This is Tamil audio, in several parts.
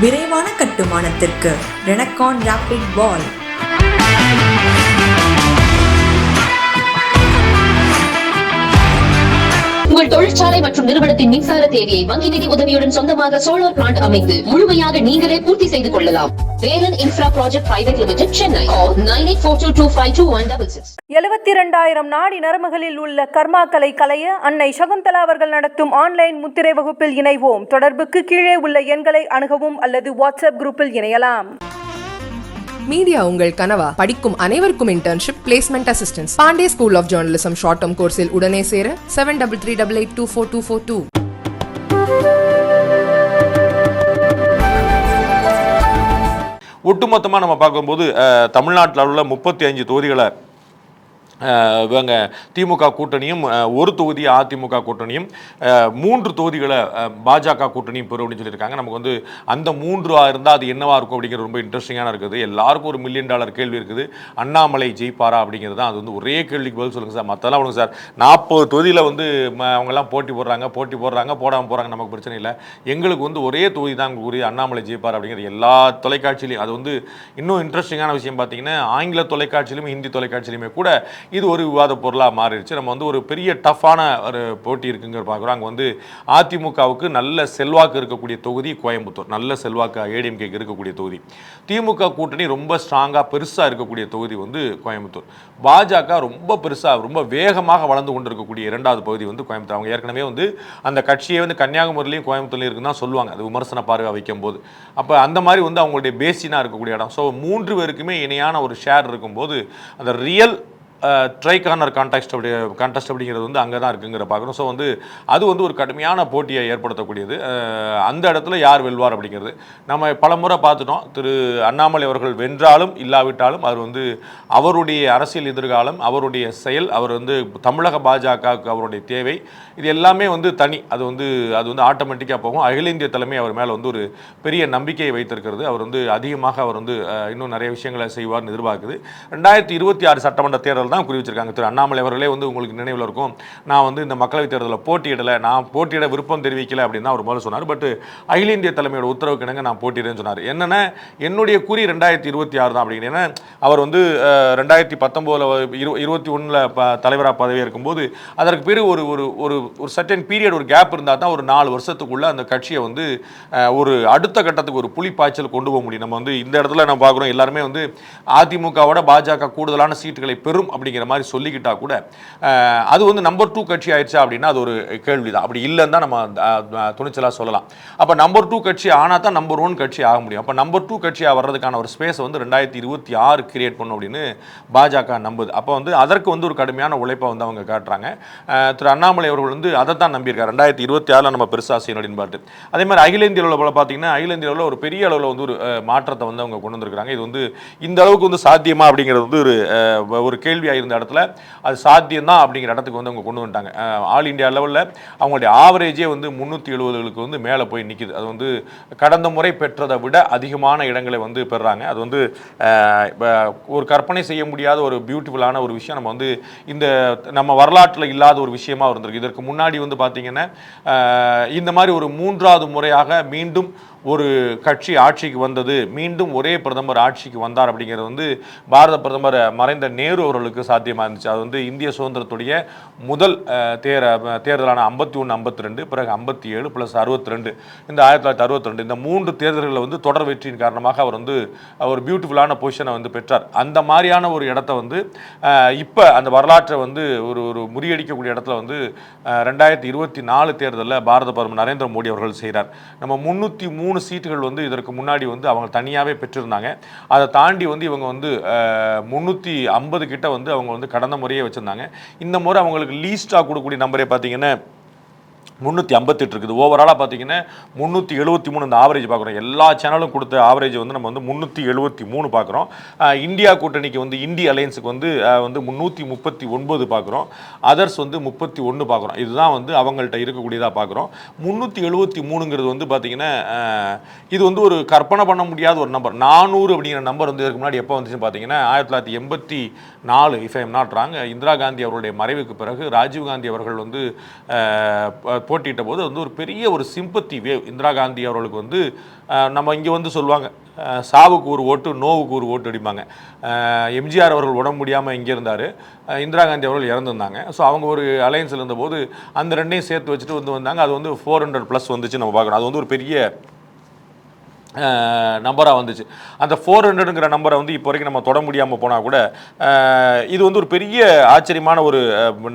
விரைவான கட்டுமானத்திற்கு ரெனக்கான் ராபிட் பால். உங்கள் தொழிற்சாலை மற்றும் நிறுவனத்தின் மின்சார தேவையை வங்கி நிதி உதவியுடன் சொந்தமாக சோலார் பிளான்ட் அமைத்து முழுமையாக நீங்களே பூர்த்தி செய்து கொள்ளலாம். Velan infra project private limited Chennai nine eight four two two five two one double six எழுபத்தி இரண்டாயிரம் நாடி நரம்புகளில் உள்ள கர்மாக்களை களைய அன்னை சகுந்தலா அவர்கள் நடத்தும் ஆன்லைன் முத்திரை வகுப்பில் இணைவோம். தொடர்புக்கு கீழே உள்ள எண்களை அணுகவும் அல்லது வாட்ஸ்அப் குரூப்பில் இணையலாம். மீடியா உங்கள் கனவா? படிக்கும் அனைவருக்கும் internship placement assistance Pandey school of journalism short term கோர்ஸில் உடனே சேர seven double three double eight two four two four two ஒட்டுமொத்தமாக நம்ம பார்க்கும்போது தமிழ்நாட்டில் உள்ள முப்பத்தி அஞ்சு தொகுதிகளை இவங்க திமுக கூட்டணியும் ஒரு தொகுதி அதிமுக கூட்டணியும் மூன்று தொகுதிகளை பாஜக கூட்டணியும் பெறும் அப்படின்னு சொல்லியிருக்காங்க. நமக்கு வந்து அந்த மூன்று இருந்தால் அது என்னவா இருக்கும் அப்படிங்கிறது ரொம்ப இன்ட்ரெஸ்டிங்கான இருக்குது. எல்லாருக்கும் ஒரு மில்லியன் டாலர் கேள்வி இருக்குது. அண்ணாமலை ஜெயிப்பாரா அப்படிங்கிறது தான். அது வந்து ஒரே கேள்விக்கு பதில் சொல்லுங்கள் சார். மற்றெல்லாம் ஒன்று சார். நாற்பது தொகுதியில் வந்து ம- அவங்கெல்லாம் போட்டி போடுறாங்க போட்டி போடுறாங்க போடாமல் போகிறாங்க நமக்கு பிரச்சனை இல்லை. எங்களுக்கு வந்து ஒரே தொகுதி தான் உரிய அண்ணாமலை ஜெயிப்பார் அப்படிங்கிறது எல்லா தொலைக்காட்சியிலையும். அது வந்து இன்னும் இன்ட்ரெஸ்டிங்கான விஷயம் பார்த்தீங்கன்னா ஆங்கில தொலைக்காட்சியிலும் ஹிந்தி தொலைக்காட்சியிலுமே கூட இது ஒரு விவாத பொருளாக மாறிடுச்சு. நம்ம வந்து ஒரு பெரிய டஃப்பான ஒரு போட்டி இருக்குங்கிற பார்க்குறோம். அங்கே வந்து அதிமுகவுக்கு நல்ல செல்வாக்கு இருக்கக்கூடிய தொகுதி கோயம்புத்தூர். நல்ல செல்வாக்கு ஏடிஎம்கேக்கு இருக்கக்கூடிய தொகுதி. திமுக கூட்டணி ரொம்ப ஸ்ட்ராங்காக பெருசாக இருக்கக்கூடிய தொகுதி வந்து கோயம்புத்தூர். பாஜக ரொம்ப பெருசாக ரொம்ப வேகமாக வளர்ந்து கொண்டிருக்கக்கூடிய இரண்டாவது பகுதி வந்து கோயம்புத்தூர். அவங்க ஏற்கனவே வந்து அந்த கட்சியை வந்து கன்னியாகுமரிலையும் கோயம்புத்தூர்லையும் இருக்குன்னு தான் சொல்லுவாங்க. அது விமர்சன பார்வை வைக்கும்போது. அப்போ அந்த மாதிரி வந்து அவங்களுடைய பேசினாக இருக்கக்கூடிய இடம். ஸோ மூன்று பேருக்குமே இணையான ஒரு ஷேர் இருக்கும்போது அந்த ரியல் ட்ரை கார்னர் கான்டெஸ்ட் அப்படி கான்டெஸ்ட் அப்படிங்கிறது வந்து அங்கே தான் இருக்குங்கிற பார்க்குறோம் ஸோ வந்து அது வந்து ஒரு கடுமையான போட்டியை ஏற்படுத்தக்கூடியது. அந்த இடத்துல யார் வெல்வார் அப்படிங்கிறது. நம்ம பல முறை பார்த்துட்டோம். திரு அண்ணாமலை அவர்கள் வென்றாலும் இல்லாவிட்டாலும் அவர் வந்து அவருடைய அரசியல் எதிர்காலம் அவருடைய செயல் அவர் வந்து தமிழக பாஜகவுக்கு அவருடைய தேவை இது எல்லாமே வந்து தனி. அது வந்து அது வந்து ஆட்டோமேட்டிக்காக போகும். அகில இந்திய தலைமை அவர் மேலே வந்து ஒரு பெரிய நம்பிக்கையை வைத்திருக்கிறது. அவர் வந்து அதிகமாக அவர் வந்து இன்னும் நிறைய விஷயங்களை செய்வார்னு எதிர்பார்க்குது. ரெண்டாயிரத்தி இருபத்தி ஆறு சட்டமன்ற தேர்தல் தான் குறி வச்சிருக்காங்க. திரு அண்ணாமலை அவர்களே வந்து உங்களுக்கு நினைவில் இருக்கும். நான் வந்து இந்த மக்களவைத் தேர்தலில் போட்டியிடலை. நான் போட்டியிட விருப்பம் தெரிவிக்கல அப்படின்னு தான் அவர் முதல்ல சொன்னார். பட் அகில இந்திய தலைமையோட உத்தரவுக்கு இணங்க நான் போட்டியிடுறேன்னு சொன்னார். என்னென்ன என்னுடைய குறி ரெண்டாயிரத்தி இருபத்தி ஆறு தான் அப்படிங்கிறேன் அவர் வந்து ரெண்டாயிரத்தி பத்தொம்போதில் இரு இருபத்தி ஒன்றில் ப தலைவராக பதவி இருக்கும்போது அதற்கு பிறகு ஒரு ஒரு ஒரு ஒரு சர்டன் பீரியட் ஒரு கேப் இருந்தால் தான் ஒரு நாலு வருஷத்துக்குள்ளே அந்த கட்சியை வந்து ஒரு அடுத்த கட்டத்துக்கு ஒரு புலி பாய்ச்சல் கொண்டு போக முடியும். நம்ம வந்து இந்த இடத்துல நம்ம பார்க்குறோம். எல்லாருமே வந்து அதிமுகவோட பாஜக கூடுதலான சீட்டுகளை பெறும் அப்படிங்கிற மாதிரி சொல்லிக்கிட்டா கூட அது வந்து நம்பர் டூ கட்சி ஆயிடுச்சா அப்படின்னா அது ஒரு கேள்வி தான் அப்படி இல்லைன்னு தான் நம்ம துணிச்சலாக சொல்லலாம். அப்போ நம்பர் டூ கட்சி ஆனால் தான் நம்பர் ஒன் கட்சி ஆக முடியும். அப்போ நம்பர் டூ கட்சியாக வர்றதுக்கான ஒரு ஸ்பேஸை வந்து ரெண்டாயிரத்தி இருபத்தி ஆறு கிரியேட் பண்ணும் அப்படின்னு பாஜக நம்புது. அப்போ வந்து அதற்கு வந்து ஒரு கடுமையான உழைப்பை வந்து அவங்க காட்டுறாங்க. திரு அண்ணாமலை அவர்கள் வந்து அதை தான் நம்பியிருக்காரு. ரெண்டாயிரத்தி இருபத்தி ஆறில் நம்ம பெருசாக செய்யணும் அப்படின்னு பார்த்து அதே மாதிரி அகில இந்திய அளவில் பார்த்தீங்கன்னா அகில இந்திய அளவில் ஒரு பெரிய அளவில் வந்து ஒரு மாற்றத்தை வந்து அவங்க கொண்டு வந்திருக்கிறாங்க. இது வந்து இந்த அளவுக்கு வந்து சாத்தியமா அப்படிங்கிறது வந்து ஒரு ஒரு கேள்வி கேள்வியாக இருந்த இடத்துல அது சாத்தியம்தான் அப்படிங்கிற இடத்துக்கு வந்து அவங்க கொண்டு வந்துட்டாங்க. ஆல் இந்தியா லெவலில் அவங்களுடைய ஆவரேஜே வந்து முந்நூற்றி எழுபதுகளுக்கு வந்து மேலே போய் நிற்கிது அது வந்து கடந்த முறை பெற்றதை விட அதிகமான இடங்களை வந்து பெறுறாங்க அது வந்து ஒரு கற்பனை செய்ய முடியாத ஒரு பியூட்டிஃபுல்லான ஒரு விஷயம். நம்ம வந்து இந்த நம்ம வரலாற்றில் இல்லாத ஒரு விஷயமா இருந்திருக்கு. இதற்கு முன்னாடி வந்து பார்த்திங்கன்னா இந்த மாதிரி ஒரு மூன்றாவது முறையாக மீண்டும் ஒரு கட்சி ஆட்சிக்கு வந்தது மீண்டும் ஒரே பிரதமர் ஆட்சிக்கு வந்தார் அப்படிங்கிறது வந்து பாரத பிரதமர் மறைந்த நேரு அவர்களுக்கு சாத்தியமாக இருந்துச்சு. அது வந்து இந்திய சுதந்திரத்துடைய முதல் தேர தேர்தலான ஐம்பத்தி ஒன்று ஐம்பத்தி ரெண்டு பிறகு ஐம்பத்தி ஏழு ப்ளஸ் அறுபத்தி ரெண்டு. இந்த ஆயிரத்தி தொள்ளாயிரத்தி அறுபத்தி ரெண்டு இந்த மூன்று தேர்தல்களில் வந்து தொடர் வெற்றியின் காரணமாக அவர் வந்து ஒரு பியூட்டிஃபுல்லான பொசிஷனை வந்து பெற்றார். அந்த மாதிரியான ஒரு இடத்த வந்து இப்போ அந்த வரலாற்றை வந்து ஒரு ஒரு முறியடிக்கக்கூடிய இடத்துல வந்து ரெண்டாயிரத்தி இருபத்தி நாலு தேர்தலில் பாரத பிரதமர் நரேந்திர மோடி அவர்கள் செய்கிறார் நம்ம முந்நூற்றி மூணு சீட்டுகள் வந்து இதற்கு முன்னாடி வந்து அவங்க தனியாகவே பெற்றிருந்தாங்க. அதை தாண்டி வந்து இவங்க வந்து முந்நூற்றி ஐம்பது கிட்ட வந்து அவங்க வந்து கடந்த முறையே வச்சுருந்தாங்க. இந்த முறை அவங்களுக்கு லீஸ்டாக கொடுக்கக்கூடிய நம்பரே பார்த்தீங்கன்னா முந்நூற்றி ஐம்பத்தெட்டு இருக்குது. ஓவராலாக பார்த்தீங்கன்னா முந்நூற்றி எழுபத்தி மூணு இந்த ஆவரேஜ் பார்க்குறோம். எல்லா சேனலும் கொடுத்த ஆவரேஜ் வந்து நம்ம வந்து முந்நூற்றி எழுபத்தி மூணு பார்க்குறோம். இந்தியா கூட்டணிக்கு வந்து இந்திய அலையன்ஸுக்கு வந்து வந்து முந்நூற்றி முப்பத்தி ஒன்பது பார்க்குறோம். அதர்ஸ் வந்து முப்பத்தி ஒன்று பார்க்குறோம். இதுதான் வந்து அவங்கள்ட்ட இருக்கக்கூடியதாக பார்க்குறோம். முந்நூற்றி எழுபத்தி மூணுங்கிறது வந்து பார்த்தீங்கன்னா இது வந்து ஒரு கற்பனை பண்ண முடியாத ஒரு நம்பர் நானூறு அப்படிங்கிற நம்பர் வந்து இதுக்கு முன்னாடி எப்போ வந்துச்சுன்னு பார்த்தீங்கன்னா ஆயிரத்தி தொள்ளாயிரத்தி எண்பத்தி நாலு if I'm not wrong Indira Gandhi அவருடைய மறைவுக்கு பிறகு ராஜீவ் காந்தி அவர்கள் வந்து ப- போட்டியிட்ட போது வந்து ஒரு பெரிய ஒரு சிம்பத்தி வேவ் இந்திரா காந்தி அவர்களுக்கு வந்து நம்ம இங்கே வந்து சொல்லுவாங்க சாவுக்கு ஒரு ஓட்டு நோவுக்கு ஒரு ஓட்டு அடிப்பாங்க. எம்ஜிஆர் அவர்கள் உடம்பு முடியாமல் இங்கே இருந்தார். இந்திரா காந்தி அவர்கள் இறந்துருந்தாங்க. ஸோ அவங்க ஒரு அலையன்ஸில் இருந்தபோது அந்த ரெண்டையும் சேர்த்து வச்சுட்டு வந்து வந்தாங்க. அது வந்து ஃபோர் ஹண்ட்ரட் ப்ளஸ் வந்துச்சு நம்ம பார்க்கணும். அது வந்து ஒரு பெரிய நம்பராக வந்துச்சு. அந்த ஃபோர் ஹண்ட்ரடுங்கிற நம்பரை வந்து இப்போ வரைக்கும் நம்ம தொட முடியாமல் போனால் கூட இது வந்து ஒரு பெரிய ஆச்சரியமான ஒரு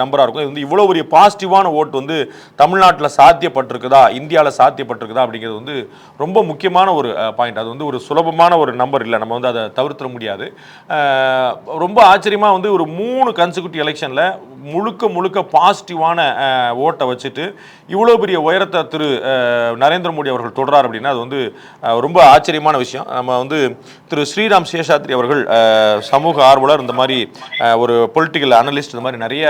நம்பராக இருக்கும். இது வந்து இவ்வளோ பெரிய பாசிட்டிவான ஓட்டு வந்து தமிழ்நாட்டில் சாத்தியப்பட்டிருக்குதா? இந்தியாவில் சாத்தியப்பட்டிருக்குதா? அப்படிங்கிறது வந்து ரொம்ப முக்கியமான ஒரு பாயிண்ட் அது வந்து ஒரு சுலபமான ஒரு நம்பர் இல்லை. நம்ம வந்து அதை தவிர்த்திட முடியாது. ரொம்ப ஆச்சரியமாக வந்து ஒரு மூணு கன்சிக்யூட்டிவ் எலெக்ஷனில் முழுக்க முழுக்க பாசிட்டிவான ஓட்டை வச்சுட்டு இவ்வளோ பெரிய உயரத்தை திரு நரேந்திர மோடி அவர்கள் தொடரார் அப்படின்னா அது வந்து ரொம்ப ரொம்ப ஆச்சரியமான விஷயம். நம்ம வந்து திரு ஸ்ரீராம் சேஷாத்ரி அவர்கள் சமூக ஆர்வலர் இந்த மாதிரி ஒரு பொலிட்டிக்கல் அனலிஸ்ட் இந்த மாதிரி நிறைய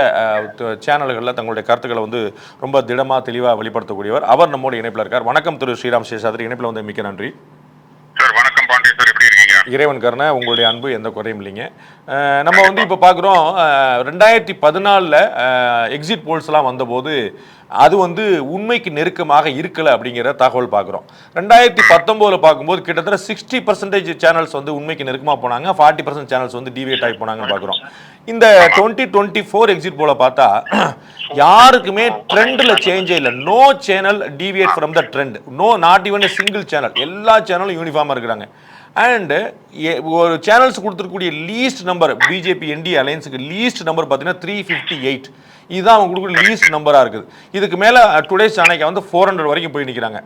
சேனல்களில் தங்களுடைய கருத்துக்களை வந்து ரொம்ப திடமாக தெளிவாக வெளிப்படுத்தக்கூடியவர். அவர் நம்மோட இணைப்பில் இருக்கார். வணக்கம் திரு ஸ்ரீராம் சேஷாத்ரி. இணைப்பில் வந்து மிக்க நன்றி. சார் வணக்கம் பாண்டிய சார் எப்படி இருக்கீங்க இறைவன் கருணை உங்களுடைய அன்பு எந்த குறையும் இல்லைங்க. நம்ம வந்து இப்போ பார்க்குறோம் ரெண்டாயிரத்தி பதினாலில் எக்ஸிட் போல்ஸ்லாம் வந்தபோது அது வந்து உண்மைக்கு நெருக்கமாக இருக்கலை அப்படிங்கிற தகவல் பார்க்குறோம் ரெண்டாயிரத்தி பத்தொம்போதில் பார்க்கும்போது கிட்டத்தட்ட சிக்ஸ்டி பர்சன்டேஜ் சேனல்ஸ் வந்து உண்மைக்கு நெருக்கமாக போனாங்க ஃபார்ட்டி பர்சன்ட் சேனல்ஸ் வந்து டிவியேட் ஆகி போனாங்கன்னு பார்க்குறோம் இந்த டுவெண்ட்டி டுவெண்ட்டி ஃபோர் எக்ஸிட் போல பார்த்தா யாருக்குமே ட்ரெண்டில் சேஞ்சே இல்லை. No channel deviate from the trend no not even single channel எல்லா சேனலும் யூனிஃபார்மாக இருக்கிறாங்க. அண்டு ஒரு சேனல்ஸ் கொடுத்துருக்கக்கூடிய லீஸ்ட் நம்பர் பிஜேபி என்டி அலையன்ஸுக்கு லீஸ்ட் நம்பர் பார்த்தீங்கன்னா த்ரீ ஃபிஃப்டி எயிட் இதுதான் அவங்க கொடுக்குற லீஸ்ட் நம்பராக இருக்குது. இதுக்கு மேலே டுடேஸ் சாணைக்கு வந்து ஃபோர் ஹண்ட்ரட் வரைக்கும் போய் நிற்கிறாங்க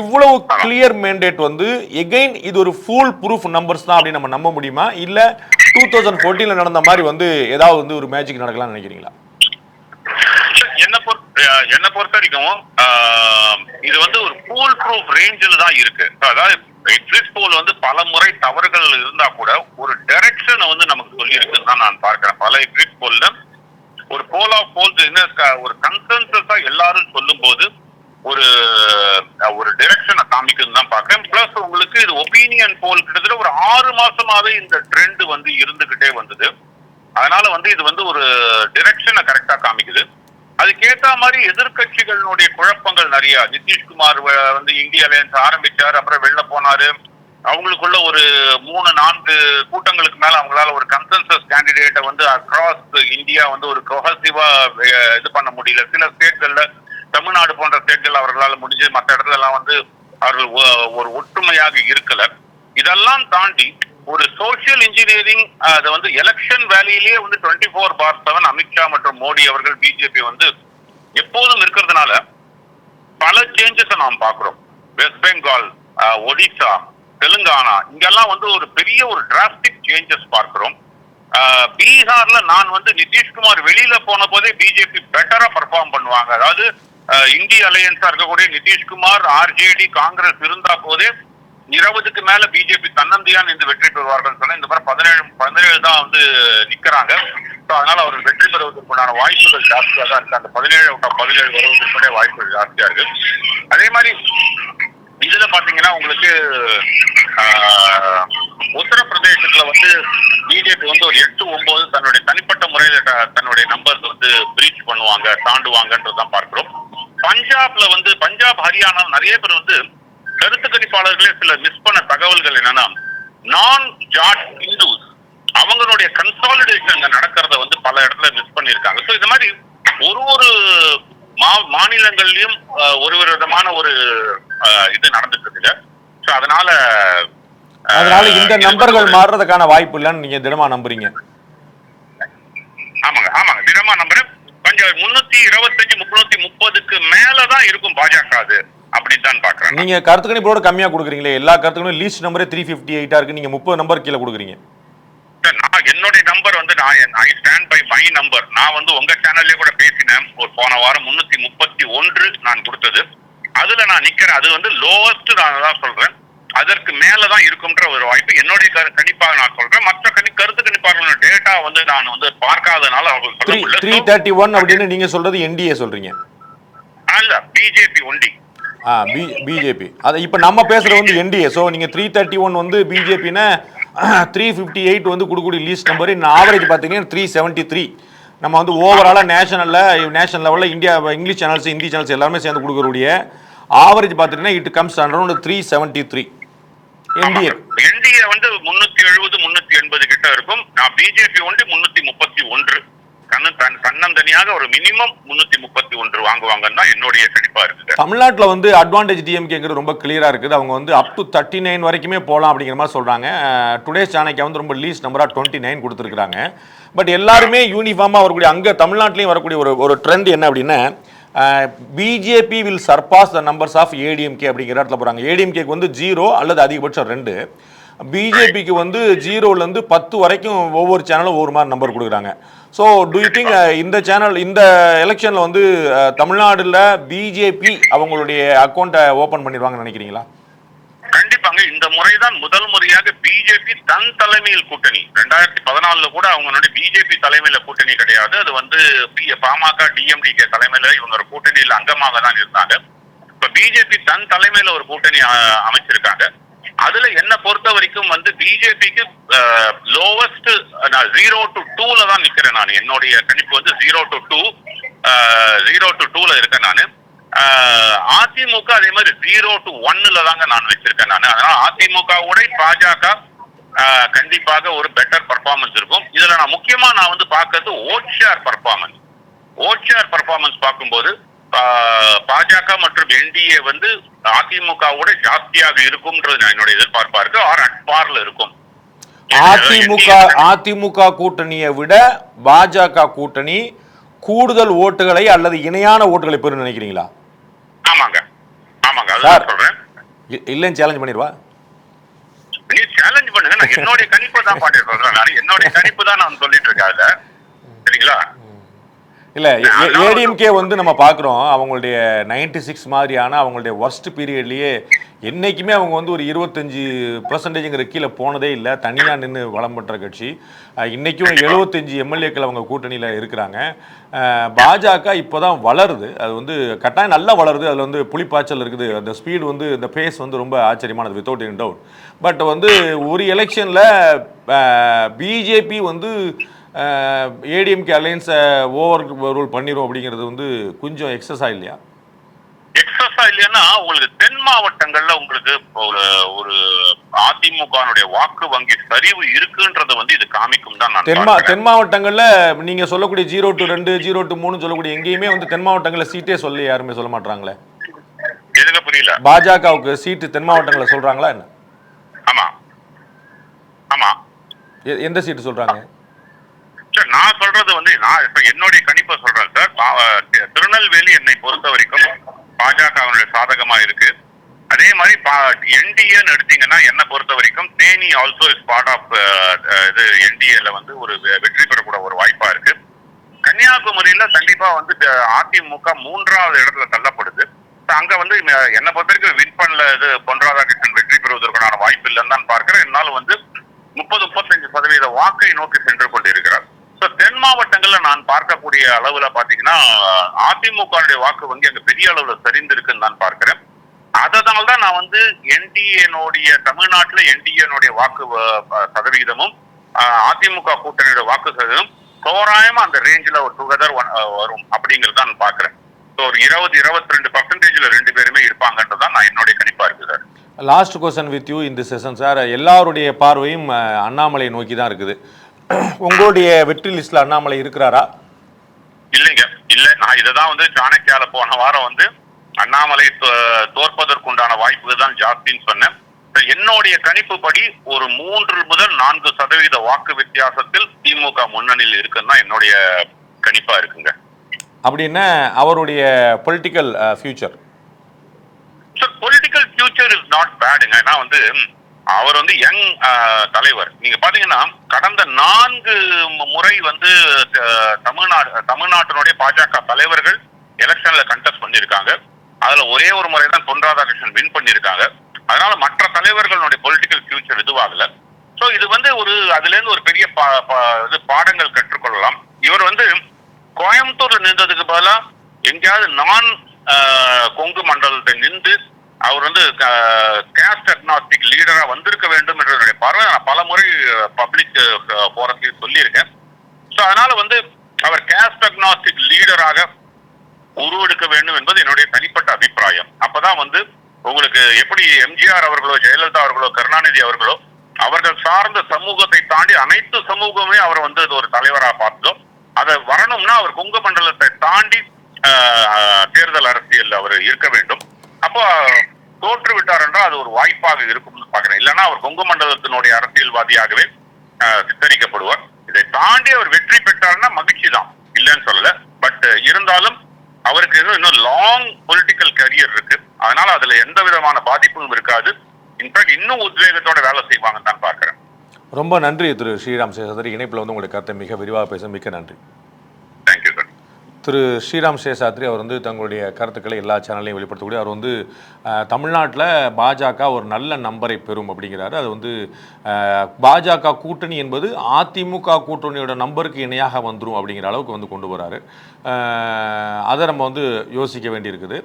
இவ்வளவு கிளியர் மேண்டேட் வந்து எகைன் இது ஒரு ஃபுல் ப்ரூஃப் நம்பர்ஸ் தான் அப்படின்னு நம்ம நம்ப முடியுமா? இல்லை டூ தௌசண்ட் ஃபோர்டீனில் நடந்த மாதிரி வந்து ஏதாவது வந்து ஒரு மேஜிக் நடக்கலாம்னு நினைக்கிறீங்களா? என்ன பொறுத்த என்ன பொறுத்த வரைக்கும் இது வந்து ஒரு ஃபுல் ப்ரூஃப் ரேஞ்சில் தான் இருக்கு. அதாவது எக்ஸிட் போல் வந்து பல முறை தவறுகள் இருந்தா கூட ஒரு டைரக்ஷனை வந்து நமக்கு சொல்லி தான் நான் பார்க்கிறேன். பல எக்ஸிட் போல்ல ஒரு போல் ஆஃப் போல்ஸ் என்ன க- ஒரு கன்சென்சஸா எல்லாரும் சொல்லும்போது ஒரு ஒரு டைரக்ஷனை காமிக்குதுன்னு தான் பார்க்கிறேன். பிளஸ் உங்களுக்கு இது ஒப்பீனியன் போல் கிட்டத்தட்ட ஒரு ஆறு மாசமாவே இந்த ட்ரெண்ட் வந்து இருந்துகிட்டே வந்தது. அதனால வந்து இது வந்து ஒரு டிரெக்ஷனை கரெக்டா காமிக்குது. அதுக்கேத்த மாதிரி எதிர்க்கட்சிகளுடைய குழப்பங்கள் நிறைய. நிதிஷ்குமார் வ- வந்து இந்திய அலையன்ஸ் ஆரம்பிச்சார் அப்புறம் வெளில போனாரு. அவங்களுக்குள்ள ஒரு மூணு நான்கு கூட்டங்களுக்கு மேல அவங்களால ஒரு கன்சென்சஸ் கேண்டிடேட்டை வந்து அக்ராஸ் இந்தியா வந்து ஒரு கொஹசிவா இது பண்ண முடியல. சில ஸ்டேட்கள்ல தமிழ்நாடு போன்ற ஸ்டேட்கள் அவர்களால் முடிஞ்சு மற்ற இடத்துல எல்லாம் வந்து அவர்கள் ஒ- ஒரு ஒற்றுமையாக இருக்கல. இதெல்லாம் தாண்டி ஒரு சோசியல் இன்ஜினியரிங் அதை வந்து எலெக்ஷன் வேலையிலேயே வந்து twenty four by seven Amit Shah மற்றும் மோடி அவர்கள் பிஜேபி வந்து எப்போதும் இருக்கிறதுனால பல சேஞ்சஸை நாம் பார்க்குறோம். வெஸ்ட் பெங்கால் ஒடிசா தெலுங்கானா இங்கெல்லாம் வந்து ஒரு பெரிய ஒரு டிராஸ்டிக் சேஞ்சஸ் பார்க்கிறோம். பீகார்ல நான் வந்து நிதிஷ்குமார் வெளியில போன போதே பிஜேபி பெட்டரா பெர்ஃபார்ம் பண்ணுவாங்க. அதாவது இந்திய அலையன்ஸா இருக்கக்கூடிய நிதிஷ்குமார் ஆர்ஜேடி காங்கிரஸ் இருந்தா போதே இருபதுக்கு மேல பிஜேபி தன்னந்தியான் இருந்து வெற்றி பெறுவார்கள் சொன்னா இந்த மாதிரி பதினேழு பதினேழு தான் வந்து நிக்கிறாங்க. ஸோ அதனால அவர்கள் வெற்றி பெறுவதற்குண்டான வாய்ப்புகள் ஜாஸ்தியா தான் இருக்கு. அந்த பதினேழு பதினேழு வருவதற்குடைய வாய்ப்புகள் ஜாஸ்தியா இருக்கு. அதே மாதிரி இதுல பாத்தீங்கன்னா உங்களுக்கு உத்தரப்பிரதேசத்துல வந்து பிஜேபி வந்து ஒரு எட்டு ஒன்பது தன்னுடைய தனிப்பட்ட முறையில தன்னுடைய நம்பர்ஸ் வந்து பிரீச் பண்ணுவாங்க தாண்டுவாங்கன்றதுதான் பார்க்கிறோம். பஞ்சாப்ல வந்து பஞ்சாப் ஹரியானா நிறைய பேர் வந்து கருத்து கணிப்பாளர்களே சில மிஸ் பண்ண தகவல்கள் என்னன்னா நான் ஜாட் இந்துஸ் அவங்களுடைய கன்சாலிடேஷன் அங்க நடக்கிறத வந்து பல இடத்துல மிஸ் பண்ணியிருக்காங்க. ஸோ இந்த மாதிரி ஒரு ஒரு மா மாநிலங்கள்லயும் ஒரு ஒரு விதமான ஒரு இது நடந்துட்டு ஸோ அதனால அதனால இந்த இது நம்பர்கள் மாறுறதுக்கான வாய்ப்பு இல்லைன்னு நீங்க திடமா நம்புறீங்க. ஆமாங்க ஆமாங்க. தினமா நம்பர் கொஞ்சம் முன்னூத்தி இருபத்தஞ்சு முன்னூத்தி முப்பதுக்கு மேலதான் இருக்கும் பாஜக அது. அப்படின்னு தான் பாக்குறேன் நீங்க கருத்து கணிப்போட கம்மியா கொடுக்குறீங்களே எல்லா கருத்துக்களும் லீஸ்ட் நம்பரே த்ரீ ஃபிஃப்டி எயிட்டா இருக்கு. நீங்க முப்பது நம்பர் கீழே கொடுக்குறீங்க. நான் என்னுடைய நம்பர் வந்து நான் I stand by my number நான் வந்து உங்க சேனல்லே கூட பேசினேன். ஒரு போன வாரம் முன்னூத்தி முப்பத்தி ஒன்று நான் கொடுத்தது. அதுல நான் நிக்கிறேன். அது வந்து லோவஸ்ட் நான் தான் சொல்றேன். அதற்கு மேலதான் இருக்கும்ன்ற ஒரு வாய்ப்பு என்னுடைய கணிப்பாக நான் சொல்றேன். மற்ற கணி கருத்து கணிப்பாளர்களோட டேட்டா வந்து நான் வந்து பார்க்காதனால த்ரீ தேர்ட்டி ஒன் அப்படின்னு நீங்க சொல்றது என்டிஏ சொல்றீங்க. அல்ல பிஜேபி ஒண்டி ஆ பி பிஜேபி அது இப்போ நம்ம பேசுகிறது வந்து என்டிஏ ஸோ நீங்கள் த்ரீ தேர்ட்டி ஒன் வந்து பிஜேபின்னா த்ரீ ஃபிஃப்டி எயிட் வந்து கொடுக்கக்கூடிய லீஸ்ட் நம்பர் இந்த ஆவரேஜ் பார்த்தீங்கன்னா த்ரீ செவன்ட்டி த்ரீ நம்ம வந்து ஓவராலாக நேஷனலில் நேஷனல் லெவலில் India English channels Hindi channels எல்லாமே சேர்ந்து கொடுக்கக்கூடிய ஆவரேஜ் பார்த்துட்டீங்கன்னா it comes around three seventy three NDA NDA வந்து முந்நூற்றி எழுபது முந்நூற்றி எண்பது கிட்ட இருக்கும். நான் பிஜேபி வந்து முந்நூற்றி முப்பத்தி ஒன்று. தன்னு தன் தன்னந்தனியாக ஒரு மினிமம் முன்னூத்தி முப்பத்தி ஒன்று வாங்குவாங்கன்னு தான் என்னுடைய கணிப்பா இருக்குது. தமிழ்நாட்டில் வந்து அட்வான்டேஜ் டிஎம்கேங்கிறது ரொம்ப கிளியரா இருக்குது. அவங்க வந்து அப் டு தேர்ட்டி நைன் வரைக்குமே போகலாம் அப்படிங்கிற மாதிரி சொல்கிறாங்க டுடேஸ் சாணக்கியா வந்து ரொம்ப லீஸ்ட் நம்பரா டுவெண்ட்டி நைன் கொடுத்துருக்காங்க பட் எல்லாருமே யூனிஃபார்மாக வரக்கூடிய அங்கே தமிழ்நாட்டிலையும் வரக்கூடிய ஒரு ஒரு ட்ரெண்ட் என்ன அப்படின்னா BJP will surpass the numbers of ADMK அப்படிங்கிற இடத்துல போகிறாங்க ஏடிஎம்கேக்கு வந்து ஜீரோ அல்லது அதிகபட்சம் ரெண்டு. பிஜேபிக்கு வந்து ஜீரோலேருந்து பத்து வரைக்கும் ஒவ்வொரு சேனலும் ஒவ்வொரு மாதிரி நம்பர் கொடுக்குறாங்க. ஸோ டூ யூ திங்க் இந்த சேனல் இந்த எலெக்ஷனில் வந்து அஹ், தமிழ்நாடுல பிஜேபி அவங்களுடைய அக்கௌண்ட்டை ஓப்பன் பண்ணிடுவாங்கன்னு நினைக்கிறீங்களா? கண்டிப்பாங்க. இந்த முறைதான் முதல் முறையாக பிஜேபி தன் தலைமையில் கூட்டணி. ரெண்டாயிரத்தி பதினாலுல கூட அவங்களுடைய பிஜேபி தலைமையில கூட்டணி கிடையாது. அது வந்து பாமக டிஎம்டிகே தலைமையில இவங்க ஒரு கூட்டணியில் அங்கமாக தான் இருந்தாங்க. இப்ப பிஜேபி தன் தலைமையில ஒரு கூட்டணி அமைச்சிருக்காங்க. அதுல என்ன பொறுத்த வரைக்கும் வந்து பிஜேபிக்கு லோவஸ்ட் நான் ஜீரோ டு டூல தான் நிக்கிறேன் நான். என்னுடைய கணிப்பு வந்து zero to two zero to டூல இருக்கேன் நான். அதிமுக அதே மாதிரி ஜீரோ டு ஒன்னுல தாங்க நான் வச்சிருக்கேன் நான். அதனால அதிமுகவோட பாஜக கண்டிப்பாக ஒரு பெட்டர் பர்ஃபார்மன்ஸ் இருக்கும். இதுல நான் முக்கியமா நான் வந்து பார்க்கறது vote share performance vote share performance பார்க்கும்போது பாஜக மற்றும் என்டிஏ வந்து அதிமுகவோட ஜாஸ்தியாக இருக்கும்ன்றது நான் என்னுடைய எதிர்பார்ப்பா இருக்கு. ஆர் அட்பார்ல இருக்கும். அதிமுக அதிமுக கூட்டணியை விட பாஜக கூட்டணி கூடுதல் ஓட்டுகளை அல்லது இணையான ஓட்டுகளை பெறும் நினைக்கிறீங்களா? ஆமாங்க. ஆமாங்க. சார். அதுதான் சொல்றேன். இல்லைன்னு சேலஞ்ச் பண்ணிடுவா? நீ சேலஞ்ச் பண்ணுங்க. நான் என்னுடைய கணிப்பு தான் பாட்டு சொல்றேன். நான் என்னுடைய கணிப்பு தான் நான் சொல்லிட்டு இருக்கேன் அதுல. சரிங்களா? இல்லை ஏடிஎம்கே வந்து நம்ம பார்க்குறோம் அவங்களுடைய நைன்டி சிக்ஸ் மாதிரியான அவங்களுடைய ஒர்ஸ்ட் பீரியட்லேயே என்றைக்குமே அவங்க வந்து ஒரு இருபத்தஞ்சி பர்சன்டேஜுங்கிற கீழே போனதே இல்லை. தனியாக நின்று வளம் பண்ணுற கட்சி. இன்றைக்கும் எழுபத்தஞ்சி எம்எல்ஏக்கள் அவங்க கூட்டணியில் இருக்கிறாங்க. பாஜக இப்போ தான் வளருது. அது வந்து கட்டாயம் நல்லா வளருது. அதில் வந்து புளிப்பாய்ச்சல் இருக்குது. அந்த ஸ்பீடு வந்து இந்த பேஸ் வந்து ரொம்ப ஆச்சரியமானது வித்தவுட் இன் டவுட் பட் வந்து ஒரு எலெக்ஷனில் பிஜேபி வந்து ஏடிஎம்கே அலையன்ஸை ஓவர் ரூல் பண்ணிரும் அப்படிங்கிறது வந்து கொஞ்சம் எக்ஸஸாக இல்லையா? எக்ஸஸா இல்லைன்னா உங்களுக்கு தென் மாவட்டங்கள்ல உங்களுக்கு ஒரு ஒரு அதிமுகனுடைய வாக்கு வங்கி சரிவு இருக்குன்றத வந்து இது காமிக்கும் தான் தென். தென் மாவட்டங்களில் நீங்கள் சொல்லக்கூடிய ஜீரோ டு ரெண்டு ஜீரோ டு மூணு சொல்லக்கூடிய எங்கேயுமே வந்து தென் மாவட்டங்களில் சீட்டே சொல்லி யாருமே சொல்ல மாட்டாங்களே எதுங்க புரியல? பாஜகவுக்கு சீட்டு தென் மாவட்டங்களில் சொல்கிறாங்களா என்ன? ஆமா. ஆமா. எந்த சீட்டு சொல்கிறாங்க சார் நான் சொல்றது வந்து நான் இப்ப என்னுடைய கணிப்பை சொல்றேன் சார் திருநெல்வேலி என்னை பொறுத்த வரைக்கும் பாஜகவினுடைய சாதகமா இருக்கு. அதே மாதிரி என்டிஏன்னு எடுத்தீங்கன்னா என்ன பொறுத்த வரைக்கும் Theni also is part of இது என்டிஏல வந்து ஒரு வெ- வெற்றி பெறக்கூட ஒரு வாய்ப்பா இருக்கு. கன்னியாகுமரியில கண்டிப்பா வந்து அதிமுக மூன்றாவது இடத்துல தள்ளப்படுது. அங்க வந்து என்னை பொறுத்த வரைக்கும் வின் பண்ணல இது பொன் ராதாகிருஷ்ணன் வெற்றி பெறுவதற்கான வாய்ப்பு இல்லைன்னு தான் பார்க்கிறேன். இருந்தாலும் வந்து முப்பது முப்பத்தஞ்சு சதவீத வாக்கை நோக்கி சென்று கொண்டிருக்கிறார். தென் மாவட்டங்கள்ல நான் பார்க்கக்கூடிய அளவுல பாத்தீங்கன்னா அதிமுக வாக்கு வங்கி அங்க பெரிய அளவுல சரிந்திருக்குன்னு நான் பார்க்கிறேன். அதனால்தான் நான் வந்து என்டிஏனுடைய தமிழ்நாட்டுல என்டிஏனுடைய வாக்கு சதவிகிதமும் அதிமுக கூட்டணியோட வாக்கு சதவீதம் தோராயமா அந்த ரேஞ்சில் ஒரு டுகெதர் வரும் அப்படிங்கிறது நான் பாக்குறேன் ஸோ ஒரு இருபது இருபத்தி ரெண்டு பர்சன்டேஜ்ல ரெண்டு பேருமே இருப்பாங்கன்றதான் நான் என்னுடைய கணிப்பா இருக்கு sir last question with you இந்த செஷன் சார் எல்லாருடைய பார்வையும் அண்ணாமலை நோக்கி தான் இருக்குது. உங்களுடைய வெற்றி லிஸ்ட்ல அண்ணாமலை இருக்கிறாரா? இல்லைங்க. இல்ல நான் இததான் வந்து சாணக்கியால போன வாரம் வந்து அண்ணாமலை தோற்பதற்குண்டான வாய்ப்புகள் தான் ஜாஸ்தின்னு சொன்னேன். என்னுடைய கணிப்புப்படி ஒரு மூன்று முதல் நான்கு சதவீத வாக்கு வித்தியாசத்தில் திமுக முன்னணியில் இருக்குன்னு என்னுடைய கணிப்பா இருக்குங்க. அப்படின்னா அவருடைய political future sir political future is not பேடுங்க ஏன்னா வந்து அவர் வந்து யங் தலைவர். நீங்க பாத்தீங்கன்னா கடந்த நான்கு முறை வந்து தமிழ்நாடு தமிழ்நாட்டினுடைய பாஜக தலைவர்கள் எலெக்ஷன்ல கண்டெஸ்ட் பண்ணியிருக்காங்க. அதுல ஒரே ஒரு முறை தான் பொன் ராதாகிருஷ்ணன் வின் பண்ணியிருக்காங்க. அதனால மற்ற தலைவர்களுடைய பொலிட்டிக்கல் ஃபியூச்சர் இதுவாகல. ஸோ இது வந்து ஒரு அதுல இருந்து ஒரு பெரிய பா- பா- இது பாடங்கள் கற்றுக்கொள்ளலாம். இவர் வந்து கோயம்புத்தூர்ல நின்றதுக்கு பதிலாக எங்கேயாவது நான் கொங்கு மண்டலத்தை நின்று அவர் வந்து கேஸ்ட் அக்னாஸ்டிக் லீடரா வந்திருக்க வேண்டும் என்ற பார்வை. நான் பல முறை பப்ளிக் போரத்திலையும் சொல்லியிருக்கேன். ஸோ அதனால வந்து அவர் கேஸ்ட் அக்னாஸ்டிக் லீடராக உருவெடுக்க வேண்டும் என்பது என்னுடைய தனிப்பட்ட அபிப்பிராயம். அப்பதான் வந்து உங்களுக்கு எப்படி எம்ஜிஆர் அவர்களோ ஜெயலலிதா அவர்களோ கருணாநிதி அவர்களோ அவர்கள் சார்ந்த சமூகத்தை தாண்டி அனைத்து சமூகமே அவர் வந்து ஒரு தலைவராக பார்த்தோம். அதை வரணும்னா அவர் குங்க மண்டலத்தை தாண்டி தேர்தல் அரசியல் அவர் இருக்க வேண்டும். அப்போ தோற்று விட்டார் என்றால் அது ஒரு வாய்ப்பாக இருக்கும்னு பாக்குறேன் இல்லைன்னா அவர் கொங்கு மண்டலத்தினுடைய அரசியல்வாதியாகவே சித்தரிக்கப்படுவார். இதை தாண்டி அவர் வெற்றி பெற்றார்னா மகிழ்ச்சி தான். இல்லைன்னு சொல்லல. பட் இருந்தாலும் அவருக்கு இன்னும் இன்னும் லாங் பொலிட்டிக்கல் கரியர் இருக்கு. அதனால அதுல எந்த விதமான பாதிப்பும் இருக்காது. இன்ஃபேக்ட் இன்னும் உத்வேகத்தோட வேலை செய்வாங்கன்னு தான் பார்க்கிறேன். ரொம்ப நன்றி திரு ஸ்ரீராம் சேஷாத்ரி இணைப்பில் வந்து உங்களுடைய கருத்தை மிக விரிவாக பேச மிக்க நன்றி. திரு ஸ்ரீராம் சேஷாத்ரி அவர் வந்து தங்களுடைய கருத்துக்களை எல்லா சேனல்லையும் வெளிப்படுத்தக்கூடிய அவர் வந்து தமிழ்நாட்டில் பாஜக ஒரு நல்ல நம்பரை பெறும் அப்படிங்கிறாரு. அது வந்து பாஜக கூட்டணி என்பது அதிமுக கூட்டணியோட நம்பருக்கு இணையாக வந்துடும் அப்படிங்கிற அளவுக்கு வந்து கொண்டு வராரு. அதை நம்ம வந்து யோசிக்க வேண்டியிருக்குது.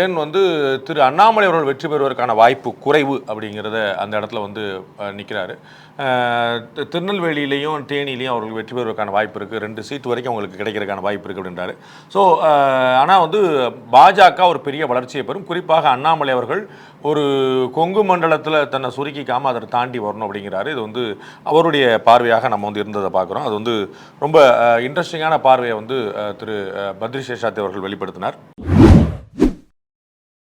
தென் வந்து திரு அண்ணாமலை அவர்கள் வெற்றி பெறுவதற்கான வாய்ப்பு குறைவு அப்படிங்கிறத அந்த இடத்துல வந்து நிற்கிறாரு திருநெல்வேலியிலையும் தேனியிலையும் அவர்கள் வெற்றி பெறுவதற்கான வாய்ப்பு இருக்குது ரெண்டு சீட் வரைக்கும் அவங்களுக்கு கிடைக்கிறதுக்கான வாய்ப்பு இருக்குது அப்படின்றாரு ஸோ ஆனால் வந்து பாஜக ஒரு பெரிய வளர்ச்சியை பெறும். குறிப்பாக அண்ணாமலை அவர்கள் ஒரு கொங்கு மண்டலத்தில் தன்னை சுருக்கிக்காமல் அதை தாண்டி வரணும் அப்படிங்கிறாரு. இது வந்து அவருடைய பார்வையாக நம்ம வந்து இருந்ததை பார்க்குறோம். அது வந்து ரொம்ப இன்ட்ரெஸ்டிங்கான பார்வையை வந்து திரு அஹ், பத்ரி சேஷாத்தி அவர்கள் வெளிப்படுத்தினார்.